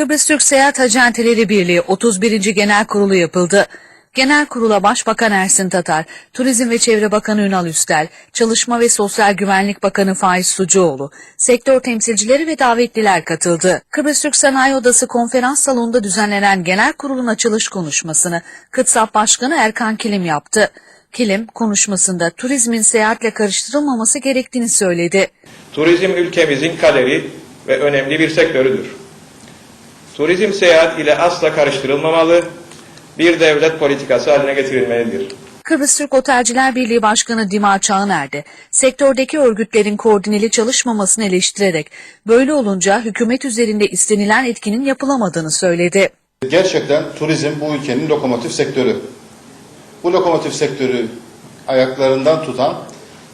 Kıbrıs Türk Seyahat Acenteleri Birliği 31. Genel Kurulu yapıldı. Genel kurula Başbakan Ersin Tatar, Turizm ve Çevre Bakanı Ünal Üstel, Çalışma ve Sosyal Güvenlik Bakanı Faiz Sucuoğlu, sektör temsilcileri ve davetliler katıldı. Kıbrıs Türk Sanayi Odası konferans salonunda düzenlenen genel kurulun açılış konuşmasını Kıtsap Başkanı Erkan Kilim yaptı. Kilim konuşmasında turizmin seyahatle karıştırılmaması gerektiğini söyledi. Turizm ülkemizin kaderi ve önemli bir sektörüdür. Turizm seyahat ile asla karıştırılmamalı, bir devlet politikası haline getirilmelidir. Kıbrıs Türk Otelciler Birliği Başkanı Dima Çağıner de sektördeki örgütlerin koordineli çalışmamasını eleştirerek böyle olunca hükümet üzerinde istenilen etkinin yapılamadığını söyledi. Gerçekten turizm bu ülkenin lokomotif sektörü. Bu lokomotif sektörü ayaklarından tutan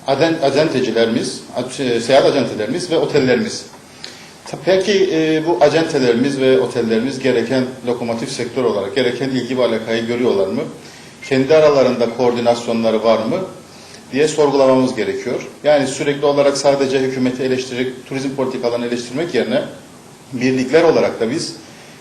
aden- acentecilerimiz, e, seyahat acentelerimiz ve otellerimiz. Peki e, bu acentelerimiz ve otellerimiz gereken lokomotif sektör olarak gereken ilgi ve alakayı görüyorlar mı? Kendi aralarında koordinasyonları var mı? diye sorgulamamız gerekiyor. Yani sürekli olarak sadece hükümeti eleştirip turizm politikalarını eleştirmek yerine birlikler olarak da biz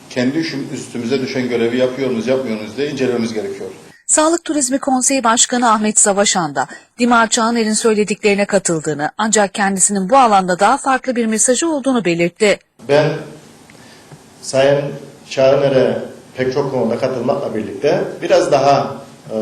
kendi üstümüze düşen görevi yapıyor muyuz, yapmıyor muyuz diye incelememiz gerekiyor. Sağlık Turizmi Konseyi Başkanı Ahmet Savaşan da Dima Çağıner'in söylediklerine katıldığını ancak kendisinin bu alanda daha farklı bir mesajı olduğunu belirtti. Ben Sayın Çağıner'e pek çok konuda katılmakla birlikte biraz daha e,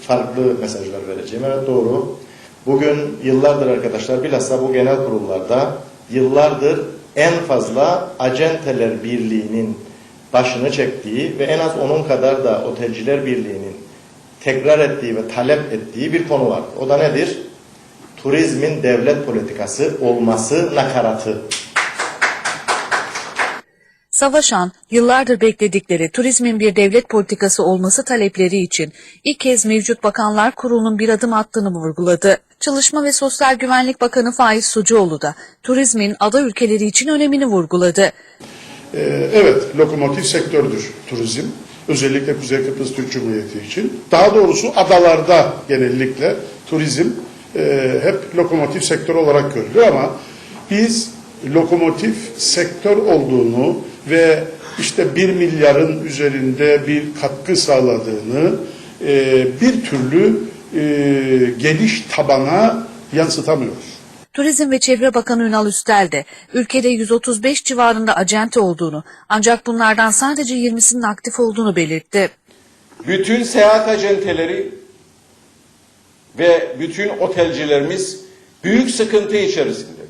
farklı mesajlar vereceğim. Evet doğru. Bugün yıllardır arkadaşlar bilhassa bu genel kurullarda yıllardır en fazla acenteler birliğinin başını çektiği ve en az onun kadar da otelciler birliğinin tekrar ettiği ve talep ettiği bir konu var. O da nedir? Turizmin devlet politikası olması nakaratı. Savaşan, yıllardır bekledikleri turizmin bir devlet politikası olması talepleri için ilk kez mevcut Bakanlar Kurulu'nun bir adım attığını vurguladı. Çalışma ve Sosyal Güvenlik Bakanı Faiz Sucuoğlu da turizmin ada ülkeleri için önemini vurguladı. Ee, Evet, lokomotif sektördür turizm. Özellikle Kuzey Kıbrıs Türk Cumhuriyeti için. Daha doğrusu adalarda genellikle turizm e, hep lokomotif sektör olarak görülüyor ama biz lokomotif sektör olduğunu ve işte bir milyarın üzerinde bir katkı sağladığını e, bir türlü e, geniş tabana yansıtamıyoruz. Turizm ve Çevre Bakanı Ünal Üstel de ülkede 135 civarında acente olduğunu ancak bunlardan sadece 20'sinin aktif olduğunu belirtti. Bütün seyahat acenteleri ve bütün otelcilerimiz büyük sıkıntı içerisinde.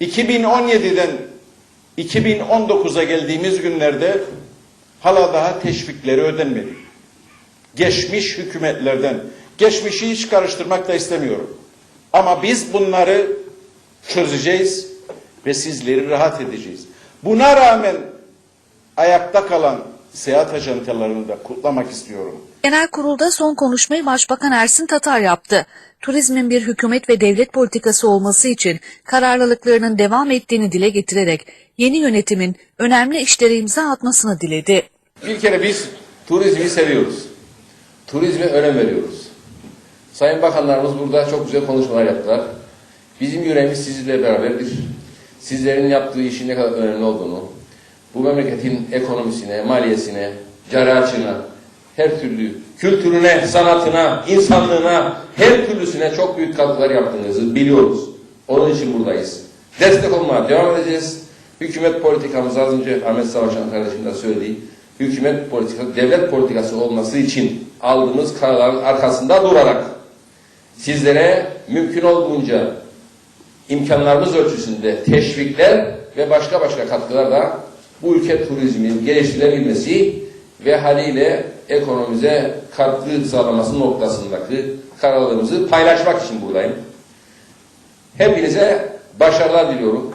2017'den 2019'a geldiğimiz günlerde hala daha teşvikleri ödenmedi. Geçmiş hükümetlerden. Geçmişi hiç karıştırmak da istemiyorum. Ama biz bunları çözeceğiz ve sizleri rahat edeceğiz. Buna rağmen ayakta kalan seyahat ajantalarını da kutlamak istiyorum. Genel kurulda son konuşmayı Başbakan Ersin Tatar yaptı. Turizmin bir hükümet ve devlet politikası olması için kararlılıklarının devam ettiğini dile getirerek yeni yönetimin önemli işlere imza atmasını diledi. Bir kere biz turizmi seviyoruz. Turizme önem veriyoruz. Sayın bakanlarımız burada çok güzel konuşmalar yaptılar. Bizim yüreğimiz sizinle beraberdir. Sizlerin yaptığı işin ne kadar önemli olduğunu, bu memleketin ekonomisine, maliyesine, cari açığına, her türlü kültürüne, sanatına, insanlığına, her türlüsüne çok büyük katkılar yaptığınızı biliyoruz. Onun için buradayız. Destek olmaya devam edeceğiz. Hükümet politikamız az önce Ahmet Savaşan kardeşim de söylediği, hükümet politikası, devlet politikası olması için aldığımız kararların arkasında durarak sizlere mümkün olduğunca imkanlarımız ölçüsünde teşvikler ve başka başka katkılarla bu ülke turizminin geliştirilebilmesi ve haliyle ekonomimize katkı sağlaması noktasındaki kararlarımızı paylaşmak için buradayım. Hepinize başarılar diliyorum.